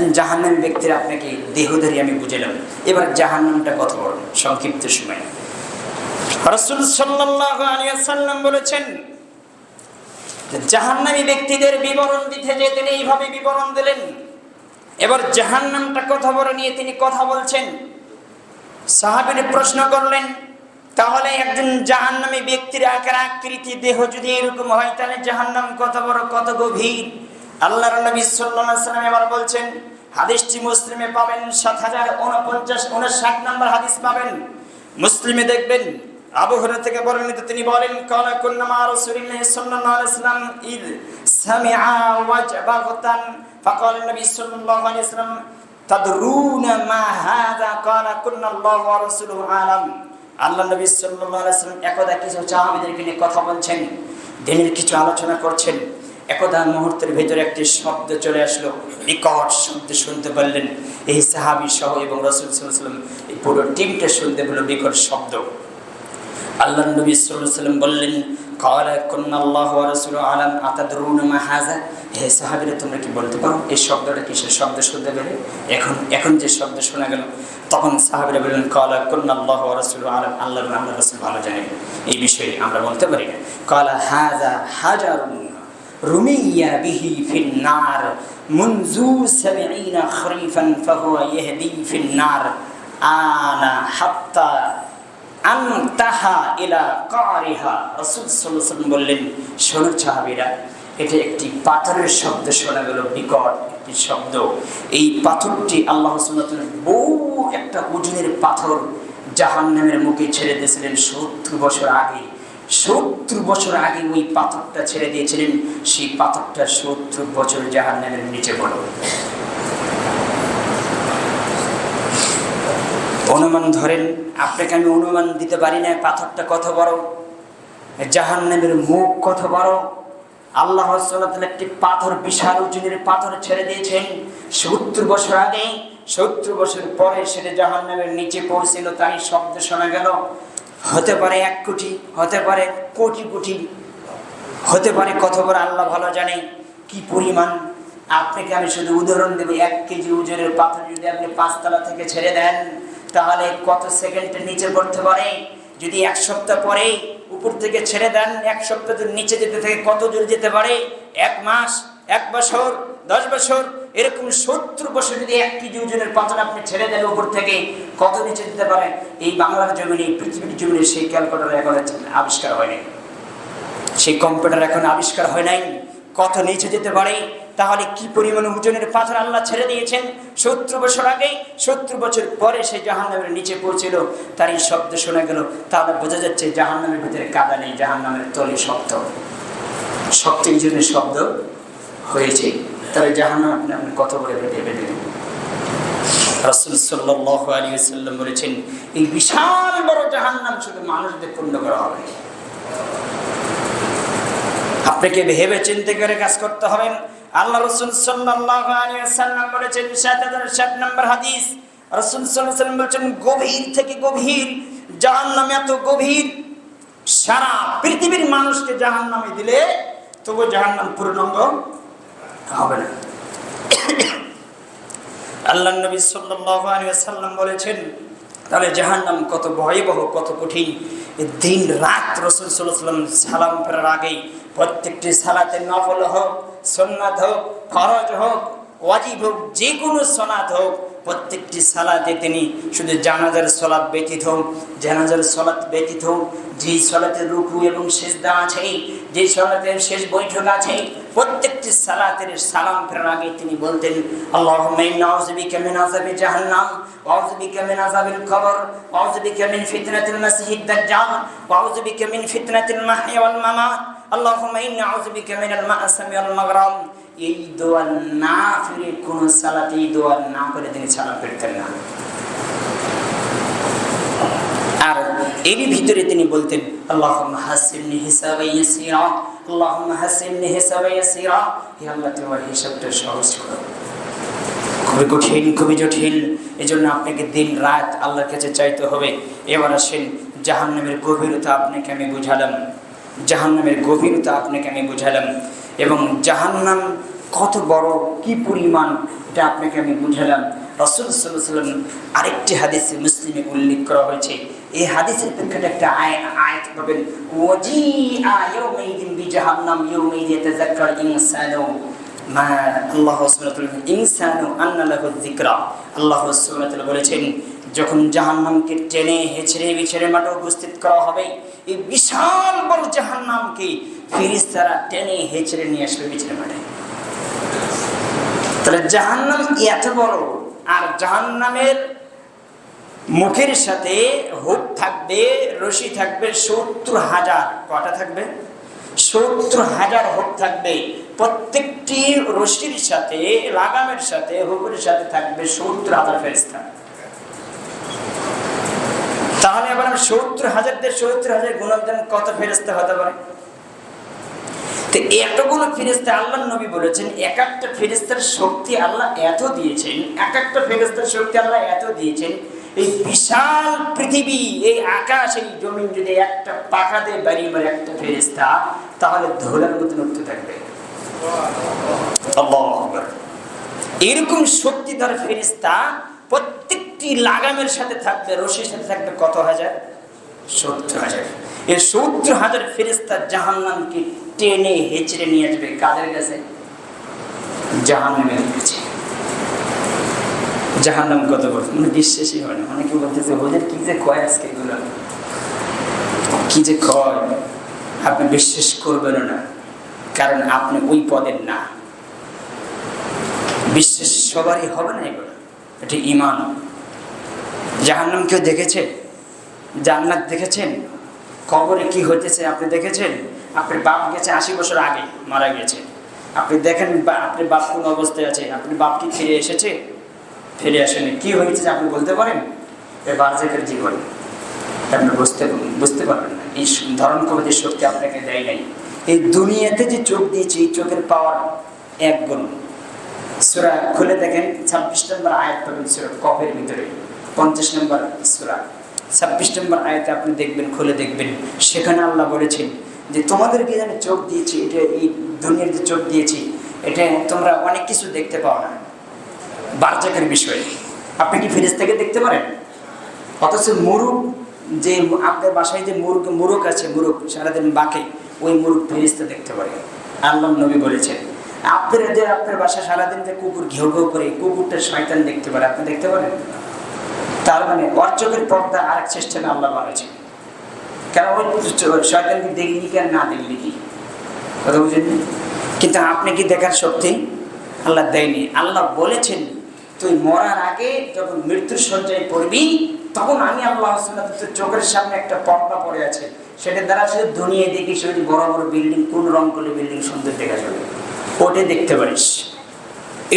একজন জাহান্নামী ব্যক্তির আপনাকে দেহধারী আমি বুঝালাম এবার জাহান্নামটা কত বড়? সংক্ষিপ্ত সময়। রসুল সাল্লাম বলেছেন, জাহান্নামী ব্যক্তিদের বিবরণ দিতে যে তিনি এইভাবে বিবরণ দিলেন। এবার জাহান্নামটা কথা বলে নিয়ে তিনি কথা বলছেন। সাহাবীর প্রশ্ন করলেন, তাহলে একজন জাহান্নামী ব্যক্তির আকার আকৃতি, দেহ যদি এরকম হয়, তাহলে জাহান্নাম কত বড়, কত গভীর? আল্লাহর নবী সাল্লাম এবার বলছেন হাদিসটি মুসলিমে পাবেন সাত হাজার উনপঞ্চাশ, উনষাট নম্বর হাদিস পাবেন। মুসলিমে দেখবেন, আবু হুরায়রা থেকে বর্ণিত তিনি বলেন, কালা কুন্না মা রাসূলিল্লাহি সাল্লাল্লাহু আলাইহি ওয়াসাল্লাম ইদ সামিআ ওয়াজবাগতান ফাকাল নবী সাল্লাল্লাহু আলাইহি ওয়াসাল্লাম তাদরুনা মা হাযা? কালা কুন্না আল্লাহু ওয়া রাসূলুহু আলাম। আল্লাহ নবী সাল্লাল্লাহু আলাইহি ওয়াসাল্লাম একদা কিছু সাহাবীদেরকে নিয়ে কথা বলছেন, দিনের কিছু আলোচনা করছেন। একদা মুহূর্তের ভেতরে একটি শব্দ চলে আসলো বিকট শব্দ শুনতে পারলেন। এই সাহাবী সহ এবং রসুল সাল্লাম এই পুরো টিমটা শুনতে পেল বিকট শব্দ। আল্লাহ নবী সাল্লাম বললেন হে তোমরা কি বলতে পারো, এই শব্দটা কিসের শব্দ শুনতে এখন এখন যে শব্দ শোনা গেল, তখন সাহাবীরা বললেন আল্লাহু ভালো জানেন এই বিষয়ে আমরা বলতে পারি না। কালা হাযা হাজারুন রুমিয়া বিহি ফিন্নার, মুনজু খরিফান ফাহুয়া ইহদি ফিন্নার, আনা হাত্তা আনতাহা ইলা কারিহা। রাসূল সাল্লাল্লাহু বললেন, শোনো সাহাবীরা, এটা একটি পাথরের শব্দ, শোনা গেল বিকট একটি শব্দ। এই পাথরটি আল্লাহ বহু একটা ওজনের পাথর জাহান্নামের মুখে ছেড়ে দিয়েছিলেন সত্তর বছর আগে। সত্তর বছর আগে ওই পাথরটা ছেড়ে দিয়েছিলেন, সেই পাথরটা সত্তর বছর জাহান্নামের নিচে পড়ে। অনুমান ধরেন, আপনাকে আমি অনুমান দিতে পারি না, পাথরটা কত বড়? জাহান্নামের মুখ কত বড়? আল্লাহ একটি পাথর, বিশাল ওজনের পাথর ছেড়ে দিয়েছেন। সত্তর বছর আগে, সত্তর বছর পরে সেটা জাহান্নামের নিচে পৌঁছিল তাই শব্দ শোনা গেল। হতে পারে এক কোটি, হতে পারে কোটি কোটি, হতে পারে কত বড় আল্লাহ ভালো জানে কি পরিমাণ। আপনাকে আমি শুধু উদাহরণ দেবো, এক কেজি ওজনের পাথর যদি আপনি পাঁচতলা থেকে ছেড়ে দেন, তাহলে কত সেকেন্ডের নিচে পড়তে পারে? যদি এক সপ্তাহ পরে উপর থেকে ছেড়ে দেন, এক সপ্তাহ নিচে যেতে থেকে, কত দূর যেতে পারে? এক মাস, এক বছর, দশ বছর এরকম সত্তর বছর যদি এক কেজি ওজনের পাথর আপনি ছেড়ে দেন উপর থেকে, কত নিচে যেতে পারে? এই বাংলার জমিনে পৃথিবীর জমিনে সেই ক্যালকুলেটার এখন আবিষ্কার হয়নি সেই কম্পিউটার এখন আবিষ্কার হয় নাই। কত নিচে যেতে পারে? তাহলে কি পরিমাণ ওজনের পাথর আল্লাহ ছেড়ে দিয়েছেন? সত্তর বছর আগে সত্তর বছর পরে সেই জাহান্নামের নিচে পৌঁছিল। তার এই শব্দ শোনা গেল। তাহলে বোঝা যাচ্ছে জাহান্নামের ভিতরে কাদা নেই, জাহান্নামের তলে শব্দ শক্ত এই জন্য শব্দ হয়েছে। তাহলে জাহান্নাম আপনি আপনি কত সাল্লাহ আলী সাল্লাম বলেছেন, এই বিশাল বড় জাহান্নাম শুধু মানুষদের পূর্ণ করা হবে আপনাকে ভেবে চিন্তে করে কাজ করতে হবে। আল্লাহ রসুল সাল্লাম বলেছেন সাত হাজার ষাট নম্বর হাদিস। রসুল সাল্লাম বলেছেন, গভীর থেকে গভীর, জাহান্নাম এত গভীর, সারা পৃথিবীর মানুষকে জাহান্নামে দিলে তবু জাহান্নাম পূর্ণাঙ্গ হবে না। আল্লাহ নবী সাল্লাম বলেছেন, তাহলে জাহান্নাম কত ভয়াবহ, কত কঠিন। দিন রাত রসুল সাল্লাম সালাম ফেরার আগেই প্রত্যেকটি সালাতে নফল হোক সন্ন্যাত হোক, ফরজ হোক, ওয়াজিব হোক যে কোনো সনাত হোক প্রত্যেকটি সালাতে তিনি শুধু জানাজার সলাৎ ব্যতীত জানাজার সলাৎ ব্যতীত যেই সলাতে রুকু এবং শেষদা আছে, যেই সলাতের শেষ বৈঠক আছে, প্রত্যেকটি সালাতের সালাম ফেরার আগে তিনি বলতেন আল্লাহ নাউজবিকা মিন আযাবি জাহান্নাম ওয়াউজবিকা মিন আযাবিল কবর ওয়াউজবিকা মিন ফিতনাতিল মাসিহিদ দাজ্জাল ওয়াউজবিকা মিন ফিতনাতিল মাহইয়া ওয়াল মামাত, আল্লাহুম্মা ইন্না আউযুবিকা মিনাল মা'সামি ওয়াল মাগরাম এই দোয়া না ফিরে কোন সালাতে এই দোয়া না করে তিনি সালাম ফিরতেন না। আর এরই ভিতরে তিনি বলতেন আল্লাহ হিসাবটা সহজ খুবই কঠিন, খুবই আপনাকে দিন রাত আল্লাহর কাছে চাইতে হবে। এবার জাহান্নামের গভীরতা আপনাকে আমি জাহান্নামের গভীরতা আপনাকে আমি বুঝালাম। এবং জাহান্নাম কত বড়, কি পরিমাণ, এটা আপনাকে আমি বুঝালাম। রসুল আরেকটি হাদিসে মুসলিমে উল্লেখ করা হয়েছে। এই হাদিসের প্রেক্ষাপটে একটা আয় আয়াত পাবেন আল্লাহ বলেছেন, যখন জাহান্নামকে টেনে হেঁচড়ে বিছেড়ে মাঠে উপস্থিত করা হবে, এই বিশাল বড় জাহান্নামকে টেনে হেঁচড়ে নিয়ে আসবে বিছেড়ে মাঠে তাহলে জাহান্নাম এত বড়, আর জাহান্নামের মুখের সাথে হুক থাকবে, রশি থাকবে, সত্তর হাজার, কটা থাকবে? সত্তর হাজার হুক থাকবে। প্রত্যেকটি রশির সাথে, লাগামের সাথে, হুকের সাথে থাকবে সত্তর হাজার ফেরিস্তা তাহলে আমি সত্তর হাজার দিয়ে সত্তর হাজার গুণক দেন কত ফেরিস্তা হতে পারে? এতগুলো ফেরেস্তা আল্লাহ নবী বলেছেন, এক একটা ফেরেস্তার শক্তি আল্লাহ এত দিয়েছেন, এক একটা ফেরেস্তার শক্তি আল্লাহ এত দিয়েছেন, এই বিশাল পৃথিবী, এই আকাশ, এই জমিন যদি একটা পাখাতে বাড়িয়ে মারে একটা ফেরেস্তা তাহলে ধোলার মতো উঠতে থাকবে। এরকম শক্তিধর ফেরিস্তা প্রত্যেকটি লাগামের সাথে থাকবে রশির সাথে থাকবে কত হাজার? সত্তর হাজার। এই সত্তর হাজার ফেরিস্তা জাহান্নামকে টেনে হেঁচড়ে নিয়ে আসবে কাদের কাছে? জাহান্নামের কাছে। জাহান্নাম কত বড়? মানে বিশ্বাসই হয় না। অনেকে বলতেছে, ওদের কি যে কয় আজকে এগুলো? কি যে কয়? আপনি বিশ্বাস করবেন না। কারণ আপনি ওই পদের না। বিশ্বাস সবারই হবে না এগুলো। এটি ইমান জাহান্নাম কেউ দেখেছে? জান্নাত দেখেছেন? কবরে কি হইতেছে আপনি দেখেছেন? আপনার বাপ গেছে আশি বছর আগে, মারা গেছে। আপনি দেখেন আপনার বাপ কোন অবস্থায় আছে? আপনি বাপ কি ফিরে এসেছে? ফিরে আসেনি। কি হয়েছে আপনি বলতে পারেন? এ বার্জেকের জীবন। আপনি বুঝতে বুঝতে পারবেন না। এই ধরন কবিদের শক্তি আপনাকে দেয় নাই। এই দুনিয়াতে যে চোখ দিয়েছে, এই চোখের পাওয়ার এক গুণ। সুরা খুলে দেখেন, ছাব্বিশ নম্বর আয়াত পাবেন সুরা কফের ভিতরে। পঞ্চাশ নম্বর সুরা। ছাব্বিশ নম্বর আয়াতে আপনি দেখবেন, খুলে দেখবেন। সেখানে আল্লাহ বলেছেন যে তোমাদেরকে যেন চোখ দিয়েছি, এটা এই দুনিয়ার যে চোখ দিয়েছি, এটা তোমরা অনেক কিছু দেখতে পাও না। বারজাকের বিষয়ে। আপনি কি ফিরেজ থেকে দেখতে পারেন? অথচ মুরুগ যে আপনার বাসায় যে মুরগ মুরগ আছে মুরগ সারাদিন বাঁকে, ওই মুরগ ফেরিস্তা দেখতে পারে। আল্লাহ নবী বলেছেন, আপনার যে আপনার বাসায় সারাদিন যে কুকুর ঘেউ ঘেউ করে কুকুরটা শয়তান দেখতে পারে। আপনি দেখতে পারেন? তার মানে অর্চকের পর্দা আরেক সিস্টেমে আল্লাহ বানিয়েছে কেন শয়তানকে দেখলি কি আর না দেখলি কি? কথা বুঝেন কিন্তু আপনি কি দেখার শক্তি? আল্লাহ দেয়নি। আল্লাহ বলেছেন, তুই মরার আগে যখন মৃত্যুর সজ্জায় পড়বি, তখন আমি আল্লাহ তোর চোখের সামনে একটা পর্দা পড়ে আছে। সেটা দ্বারা শুধু দুনিয়া দেখি শুধু বড় বড় বিল্ডিং, কোন রং করলে বিল্ডিং সুন্দর দেখা যাবে? ওটাই দেখতে পারিস।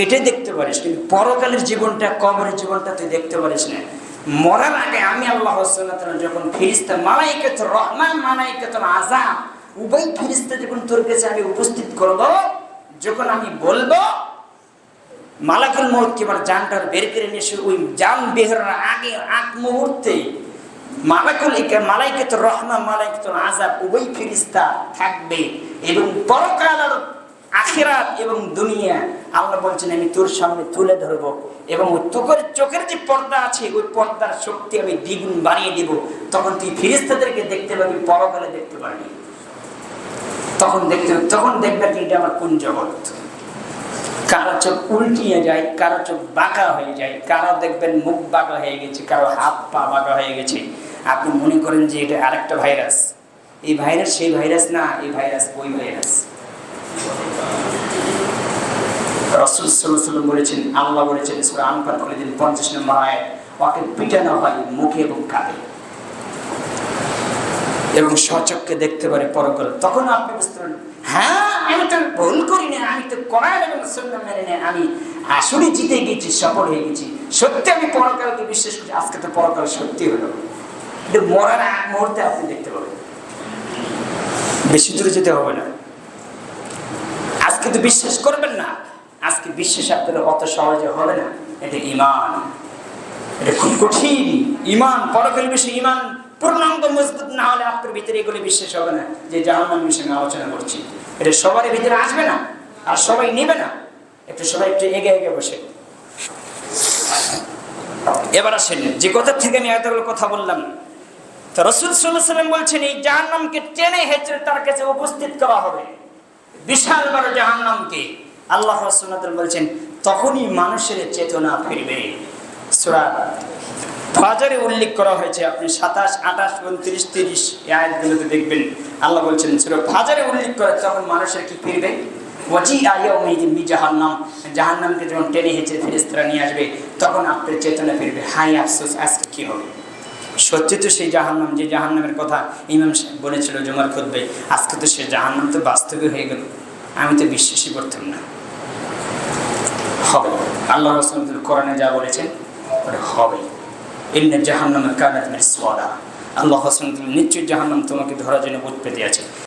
এটাই দেখতে পারিস। কিন্তু পরকালের জীবনটা, কবরের জীবনটা তুই দেখতে পারিস না। মরার আগে আমি আল্লাহ যখন ফিরিস্তা মালাইকাত রহমান মালাইকাত আযাব, উভয় ফিরিস্তা যখন তোর কাছে আমি উপস্থিত করব, যখন আমি বলব, মালাকুল মৌত এবার জানটার বের করে নিয়ে ওই জান বেহরার আগে, আগ মুহূর্তে মালাকুল মালাইকাত রহমা মালাইকাত আজাব উভয় ফিরিস্তা থাকবে এবং পরকাল আর আখিরাত এবং দুনিয়া। আল্লাহ বলছেন, আমি তোর সামনে তুলে ধরবো এবং ওই তোকের চোখের যে পর্দা আছে, ওই পর্দার শক্তি আমি দ্বিগুণ বাড়িয়ে দিব। তখন তুই ফিরিস্তাদেরকে দেখতে পাবি, পরকালে দেখতে পারবি তখন দেখতে, তখন দেখবে কি এটা আমার কোন জগৎ। কারও চোখ উল্টিয়ে যায়, কারও চোখ বাঁকা হয়ে যায়, কারও দেখবেন মুখ বাঁকা হয়ে গেছে, কারও হাত পা বাঁকা হয়ে গেছে। আপনি মনে করেন যে এটা আরেকটা ভাইরাস। এই ভাইরাস সেই ভাইরাস না, এই ভাইরাস ওই ভাইরাস। রসুল বলেছেন, আল্লাহ বলেছেন পঞ্চাশ নম্বর ওকে পিটানো হয়, মুখে এবং কাঁধে। এবং স্বচক্ষে দেখতে পারে পরকাল। তখন আপনি বুঝতে পারেন হ্যাঁ আমি তো ভুল করি না আমি তো কোরআন এবং সুন্নাহ মেনে আমি আসলে জিতে গেছি, সফল হয়ে গেছি। সত্যি আমি পরকালকে বিশ্বাস আজকে তো পরকাল সত্যি হলো। কিন্তু মরার এক মুহূর্তে আপনি দেখতে পাবেন। বেশি দূরে যেতে হবে না। আজকে তো বিশ্বাস করবেন না। আজকে বিশ্বাস আপনাদের অত সহজে হবে না। এটা ইমান এটা খুব কঠিন। ইমান পরকাল বিষয়ে ইমান পূর্ণাঙ্গ, মজবুত না হলে আপনার ভিতরে এগুলো বিশ্বাস হবে না। যে জাহান্নাম আমি আলোচনা করছি। এটা সবারই ভিতরে আসবে না, আর সবাই নেবে না। একটু সবাই একটু এগে এগে বসে। এবার আসেন, যে কথা থেকে আমি এতগুলো কথা বললাম, তো রসুল সাল্লাম বলছেন, এই জাহান্নামকে টেনে হেঁচড়ে তার কাছে উপস্থিত করা হবে। বিশাল বড় জাহান্নামকে। আল্লাহ রসুল্লাহ বলছেন, তখনই মানুষের চেতনা ফিরবে। সুরা ফাজারে উল্লেখ করা হয়েছে, আপনি সাতাশ, আঠাশ, উনত্রিশ, তিরিশ এই আয়াতগুলোতে দেখবেন। আল্লাহ বলছেন, সুরা ফাজারে উল্লেখ করে, তখন মানুষের কি ফিরবে? ওয়াজি আয়াউমিদিন জাহান্নাম জাহান্নামকে যখন টেনে হেঁচে ফেরেস্তারা নিয়ে আসবে, তখন আপনার চেতনা ফিরবে। হাই আফসোস, আজকে কি হবে? সত্যি তো সেই জাহান্নাম, যে জাহান্নামের কথা ইমাম বলেছিল জমার খুদ্বে আজকে তো সে জাহান্নাম তো বাস্তবে হয়ে গেল। আমি তো বিশ্বাসই করতাম না। হবে। আল্লাহ রসুল কোরআনে যা বলেছেন, ওটা হবে। ইন্নের জাহান্নামের কানাত মিরসাদা আল্লাহ রসুল নিশ্চয় জাহান্নাম তোমাকে ধরার জন্য বুধ পেতে আছে।